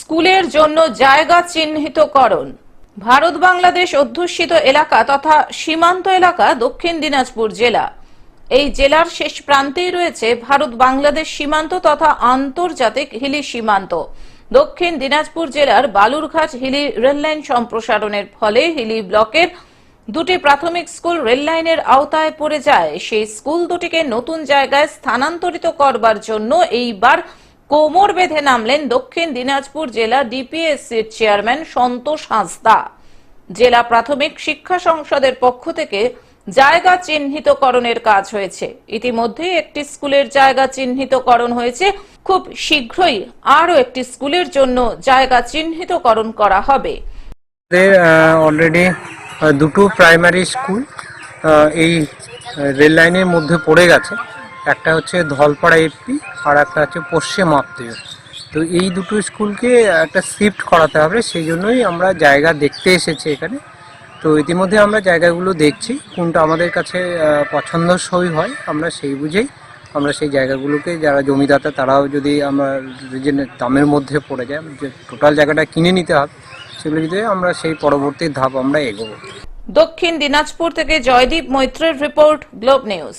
স্কুলের জন্য জায়গা চিহ্নিতকরণ। ভারত বাংলাদেশ অধ্যুষিত এলাকা তথা সীমান্ত এলাকা দক্ষিণ দিনাজপুর জেলা। এই জেলার শেষ প্রান্তেই রয়েছে ভারত বাংলাদেশ সীমান্ত তথা আন্তর্জাতিক হিলি সীমান্ত। দক্ষিণ দিনাজপুর জেলার বালুরঘাট হিলি রেললাইন সম্প্রসারণের ফলে হিলি ব্লকের দুটি প্রাথমিক স্কুল রেললাইনের আওতায় পড়ে যায়। সেই স্কুল দুটিকে নতুন জায়গায় স্থানান্তরিত করবার জন্য এইবার কোমর বেঁধে নামলেন দক্ষিণ দিনাজপুর জেলা ডিপিএসসির চেয়ারম্যান সন্তোষ হাঁসদা। জেলা প্রাথমিক শিক্ষা সংসদের পক্ষ থেকে জায়গা চিহ্নিতকরণের কাজ হয়েছে। ইতিমধ্যেই একটি স্কুলের জায়গা চিহ্নিতকরণ হয়েছে। খুব শীঘ্রই আরও একটি স্কুলের জন্য জায়গা চিহ্নিতকরণ করা হবে। অলরেডি দুটো প্রাইমারি স্কুল এই রেল লাইনের মধ্যে পড়ে গেছে। একটা হচ্ছে ধলপাড়া এপি, আর একটা হচ্ছে পশ্চিম আত্মীয় তো এই দুটো স্কুলকে একটা শিফট করাতে হবে, সেই জন্যই আমরা জায়গা দেখতে এসেছি এখানে। তো ইতিমধ্যে আমরা জায়গাগুলো দেখছি, কোনটা আমাদের কাছে পছন্দসই হয়, আমরা সেই বুঝেই আমরা সেই জায়গাগুলোকে, যারা জমিদাতা তারাও যদি আমরা যে দামের মধ্যে পড়ে যায়, যে টোটাল জায়গাটা কিনে নিতে হবে, সেগুলো যদি আমরা সেই পরবর্তী ধাপ আমরা এগোবো। দক্ষিণ দিনাজপুর থেকে জয়দীপ মৈত্রের রিপোর্ট, গ্লোব নিউজ।